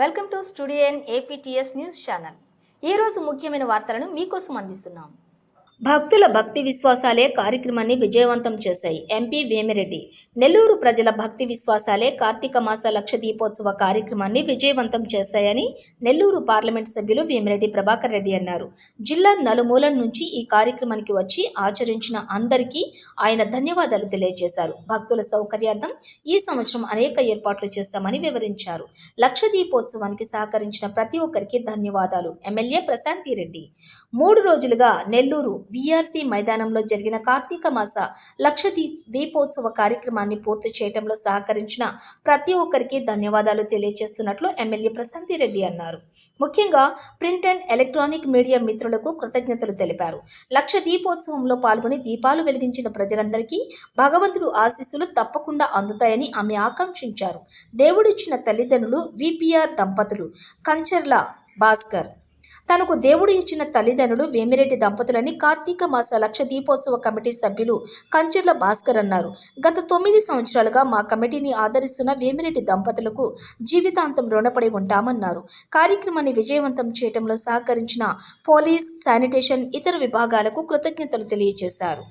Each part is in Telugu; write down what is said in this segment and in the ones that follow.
Welcome to studio N APTS news channel. ఈ రోజు ముఖ్యమైన వార్తలను మీకోసం అందిస్తున్నాం. భక్తుల భక్తి విశ్వాసాలే కార్యక్రమాన్ని విజయవంతం చేశాయి. ఎంపీ వేమిరెడ్డి నెల్లూరు ప్రజల భక్తి విశ్వాసాలే కార్తీక మాస లక్ష దీపోత్సవ కార్యక్రమాన్ని విజయవంతం చేశాయని నెల్లూరు పార్లమెంట్ సభ్యులు వేమిరెడ్డి ప్రభాకర్ రెడ్డి అన్నారు. జిల్లా నలుమూలల నుంచి ఈ కార్యక్రమానికి వచ్చి ఆచరించిన అందరికీ ఆయన ధన్యవాదాలు తెలియజేశారు. భక్తుల సౌకర్యార్థం ఈ సంవత్సరం అనేక ఏర్పాట్లు చేశామని వివరించారు. లక్ష దీపోత్సవానికి సహకరించిన ప్రతి ఒక్కరికి ధన్యవాదాలు. ఎమ్మెల్యే ప్రశాంతి రెడ్డి మూడు రోజులుగా నెల్లూరు వీఆర్సీ మైదానంలో జరిగిన కార్తీక మాస లక్ష దీపోత్సవ కార్యక్రమాన్ని పూర్తి చేయడంలో సహకరించిన ప్రతి ఒక్కరికి ధన్యవాదాలు తెలియజేస్తున్నట్లు ఎమ్మెల్యే ప్రశాంతి రెడ్డి అన్నారు. ముఖ్యంగా ప్రింట్ అండ్ ఎలక్ట్రానిక్ మీడియా మిత్రులకు కృతజ్ఞతలు తెలిపారు. లక్ష దీపోత్సవంలో పాల్గొని దీపాలు వెలిగించిన ప్రజలందరికీ భగవంతుడు ఆశీస్సులు తప్పకుండా అందుతాయని ఆమె ఆకాంక్షించారు. దేవుడిచ్చిన తల్లిదండ్రులు విపిఆర్ దంపతులు కంచర్ల భాస్కర్ తనకు దేవుడు ఇచ్చిన తల్లిదండ్రులు వేమిరెడ్డి దంపతులని కార్తీక మాస లక్ష దీపోత్సవ కమిటీ సభ్యులు కంచెర్ల భాస్కర్ అన్నారు. గత తొమ్మిది సంవత్సరాలుగా మా కమిటీని ఆదరిస్తున్న వేమిరెడ్డి దంపతులకు జీవితాంతం రుణపడి ఉంటామన్నారు. కార్యక్రమాన్ని విజయవంతం చేయడంలో సహకరించిన పోలీస్ శానిటేషన్ ఇతర విభాగాలకు కృతజ్ఞతలు తెలియజేశారు.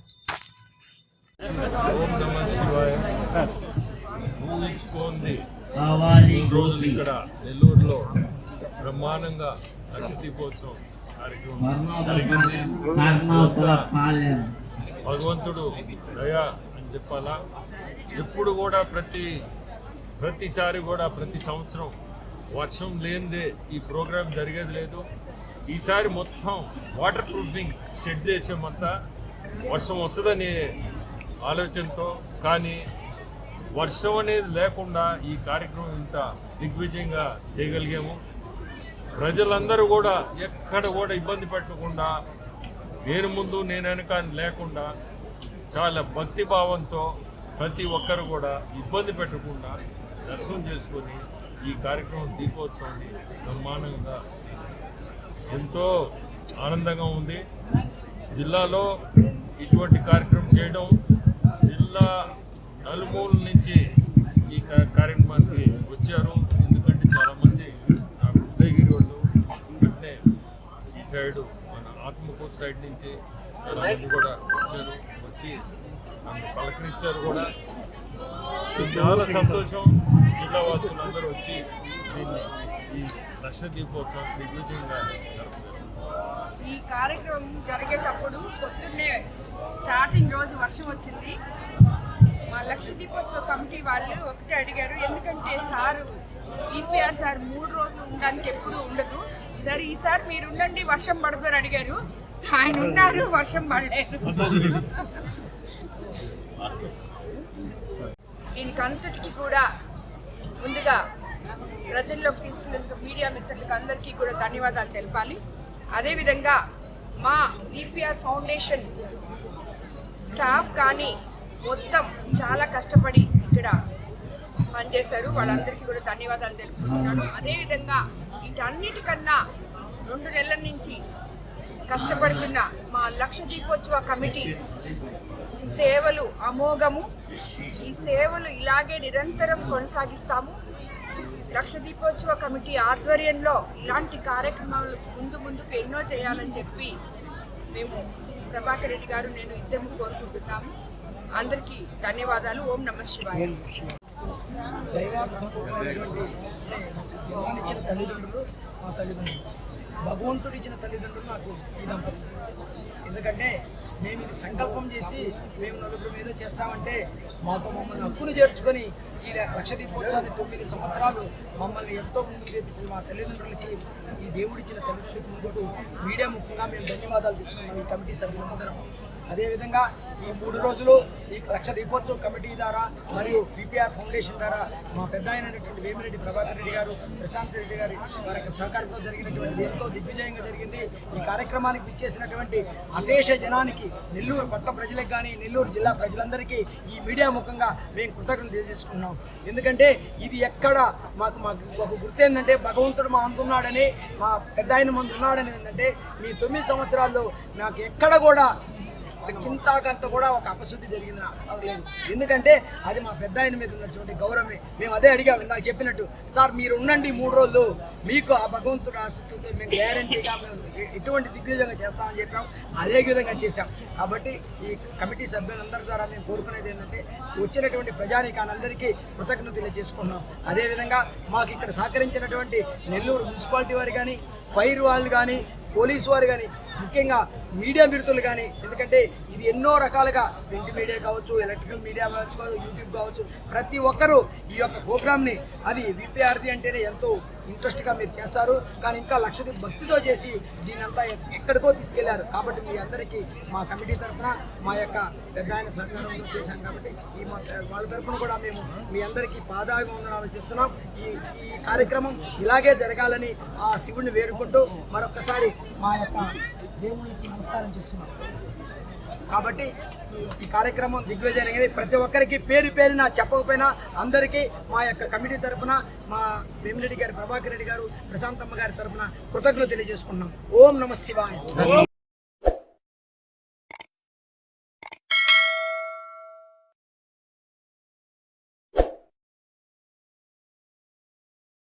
కావాలి. ఇక్కడ నెల్లూరులో బ్రహ్మాండంగా లక్ష దీపోత్సవం కార్యక్రమం జరిగింది భగవంతుడు దయ అని చెప్పాలా? ఎప్పుడు కూడా ప్రతి ప్రతిసారి కూడా ప్రతి సంవత్సరం వర్షం లేనిదే ఈ ప్రోగ్రాం జరిగేది లేదు. ఈసారి మొత్తం వాటర్ ప్రూఫింగ్ సెట్ చేసామంతా. వర్షం వస్తుందని ఆలోచనతో కానీ వర్షం అనేది లేకుండా ఈ కార్యక్రమం ఇంత దిగ్విజయంగా చేయగలిగాము. ప్రజలందరూ కూడా ఎక్కడ కూడా ఇబ్బంది పెట్టకుండా నేను ముందు నేను వెనక లేకుండా చాలా భక్తి భావంతో ప్రతి ఒక్కరు కూడా ఇబ్బంది పెట్టకుండా దర్శనం చేసుకొని ఈ కార్యక్రమం దీపోత్సవాన్ని సన్మానంగా ఎంతో ఆనందంగా ఉంది. జిల్లాలో ఇటువంటి కార్యక్రమం చేయడం జిల్లా నలుమూల నుంచి ఈ కార్యక్రమానికి వచ్చారు. సైడ్ మన ఆత్మకూరు సైడ్ నుంచి చాలామంది కూడా వచ్చారు. వచ్చి నన్ను పలకరించారు కూడా. చాలా సంతోషం. జిల్లా వాసులందరూ వచ్చి దీన్ని ఈ లక్ష దీపోత్సవం దిగ్విజయంగా ఈ కార్యక్రమం జరిగేటప్పుడు పొద్దున్నే స్టార్టింగ్ రోజు వర్షం వచ్చింది. మా లక్ష దీపోత్సవ కమిటీ వాళ్ళు ఒకటే అడిగారు ఎందుకంటే సారు ఈపీఆర్ సార్ మూడు రోజులు ఉండడానికి ఎప్పుడూ ఉండదు. సార్ ఈసారి మీరు ఉండండి వర్షం పడదు అని అడిగారు. ఆయన ఉన్నారు వర్షం పడలేదు. దీనికంతటికి కూడా ముందుగా ప్రజల్లోకి తీసుకునేందుకు మీడియా మిత్రులకు అందరికీ కూడా ధన్యవాదాలు తెలపాలి. అదేవిధంగా మా డిపిఆర్ ఫౌండేషన్ స్టాఫ్ కానీ మొత్తం చాలా కష్టపడి ఇక్కడ పనిచేశారు. వాళ్ళందరికీ కూడా ధన్యవాదాలు తెలుపుకుంటున్నాను. అదేవిధంగా వీటన్నిటికన్నా రెండు నెలల నుంచి కష్టపడుతున్న మా లక్ష దీపోత్సవ కమిటీ సేవలు అమోఘము. ఈ సేవలు ఇలాగే నిరంతరం కొనసాగిస్తాము. లక్ష దీపోత్సవ కమిటీ ఆధ్వర్యంలో ఇలాంటి కార్యక్రమాలు ముందు ముందుకు ఎన్నో చేయాలని చెప్పి మేము ప్రభాకర్ రెడ్డి గారు నేను ఇద్దరు కోరుకుంటున్నాము. అందరికీ ధన్యవాదాలు. ఓం నమ శివాయ. దైవాత సంపూర్ణమైనటువంటి అంటే జన్మనిచ్చిన తల్లిదండ్రులు మా తల్లిదండ్రులు. భగవంతుడు ఇచ్చిన తల్లిదండ్రులు నాకు ఈ దంపతులు. ఎందుకంటే మేము ఇది సంకల్పం చేసి మేము నలుగురు మీద చేస్తామంటే మాకు మమ్మల్ని హక్కును చేర్చుకొని ఈ లక్ష దీపోత్సవాన్ని తొమ్మిది సంవత్సరాలు మమ్మల్ని ఎంతో ముందుకు చేపించిన మా తల్లిదండ్రులకి ఈ దేవుడిచ్చిన తల్లిదండ్రులకి ముందుకు మీడియా ముఖ్యంగా మేము ధన్యవాదాలు తీసుకున్నాం ఈ కమిటీ సభ్యులందరం అదేవిధంగా ఈ మూడు రోజులు ఈ లక్ష దీపోత్సవ కమిటీ ద్వారా మరియు పిపిఆర్ ఫౌండేషన్ ద్వారా మా పెద్ద అయినటువంటి వేమిరెడ్డి ప్రభాకర్ రెడ్డి గారు ప్రశాంత్ రెడ్డి గారి వారి సహకారంతో జరిగినటువంటి ఎంతో దిగ్విజయంగా జరిగింది. ఈ కార్యక్రమానికి పిచ్చేసినటువంటి అశేష జనానికి నెల్లూరు పట్ల ప్రజలకు కానీ నెల్లూరు జిల్లా ప్రజలందరికీ ఈ మీడియా ముఖంగా మేము కృతజ్ఞతలు తెలియజేసుకున్నాం ఎందుకంటే ఇది ఎక్కడ మాకు మాకు ఒక గుర్తు ఏంటంటే భగవంతుడు మా అందున్నాడని మా పెద్ద ఆయన ముందు ఉన్నాడని ఏంటంటే మీ తొమ్మిది సంవత్సరాల్లో నాకు ఎక్కడ కూడా చింతాకంత కూడా ఒక అపశుద్ధి జరిగిన లేదు. ఎందుకంటే అది మా పెద్ద ఆయన మీద ఉన్నటువంటి గౌరవమే. మేము అదే అడిగాము ఇందాక చెప్పినట్టు సార్ మీరు ఉండండి మూడు రోజులు. మీకు ఆ భగవంతుడు ఆశిస్తుంటే మేము గ్యారంటీగా మేము ఎటువంటి దిగ్విజయంగా చేస్తామని చెప్పాం. అదే విధంగా చేశాం. కాబట్టి ఈ కమిటీ సభ్యులందరి ద్వారా మేము కోరుకునేది ఏంటంటే వచ్చినటువంటి ప్రజానీకానందరికీ కృతజ్ఞతలు చేసుకున్నాం అదేవిధంగా మాకు ఇక్కడ సహకరించినటువంటి నెల్లూరు మున్సిపాలిటీ వారు కానీ ఫైర్ వాళ్ళు కానీ పోలీసు వారు కానీ ముఖ్యంగా మీడియా మిరుతులు కానీ ఎందుకంటే ఇది ఎన్నో రకాలుగా ప్రింట్ మీడియా కావచ్చు ఎలక్ట్రికల్ మీడియా కావచ్చు యూట్యూబ్ కావచ్చు ప్రతి ఒక్కరూ ఈ యొక్క ప్రోగ్రామ్ని అది విపిఆర్ది అంటేనే ఎంతో ఇంట్రెస్ట్గా మీరు చేస్తారు. కానీ ఇంకా లక్షది భక్తితో చేసి దీనంతా ఎక్కడికో తీసుకెళ్ళారు. కాబట్టి మీ అందరికీ మా కమిటీ తరఫున మా యొక్క పెద్ద ఆయన సహకారంలో చేశాం కాబట్టి ఈ మా వాళ్ళ తరఫున కూడా మేము మీ అందరికీ పాదాభివందనాలు చేస్తున్నాం. ఈ ఈ కార్యక్రమం ఇలాగే జరగాలని ఆ శివుడిని వేడుకుంటూ మరొకసారి మా యొక్క దేవునికి నమస్కారం చేస్తున్నాం. కాబట్టి ఈ కార్యక్రమం దిగ్విజయం అనేది ప్రతి ఒక్కరికి పేరు పేరున చెప్పకపోయినా అందరికీ మా యొక్క కమిటీ తరపున మా వేమిరెడ్డి గారు ప్రభాకర్ రెడ్డి గారు ప్రశాంతమ్మ గారి తరపున కృతజ్ఞతలు తెలియజేసుకున్నాం ఓం నమ శివాయ.